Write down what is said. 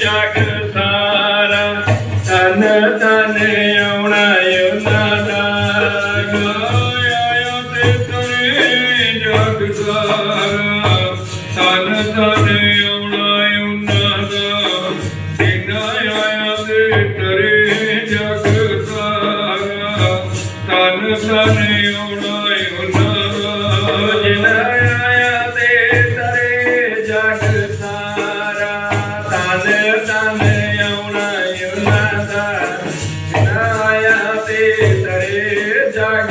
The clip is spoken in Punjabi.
ਜਗ ਸਾਰਾ ਤਨ ਤਨ ਆਉਣਾ ਯੋਨਾ ਦਾ ਗੋਇਓ ਤੇ ਤੁਰੇ ਜਗ ਸਾਰਾ ਤਨ ਤਨ ਆਉਣਾ ਯੋਨਾ ਦਾ ਜਿਨਾ ਆਇਆ ਤੇ ਤੁਰੇ ਜਗ ਸਾਰਾ। ਤਨ ਤਨ जाग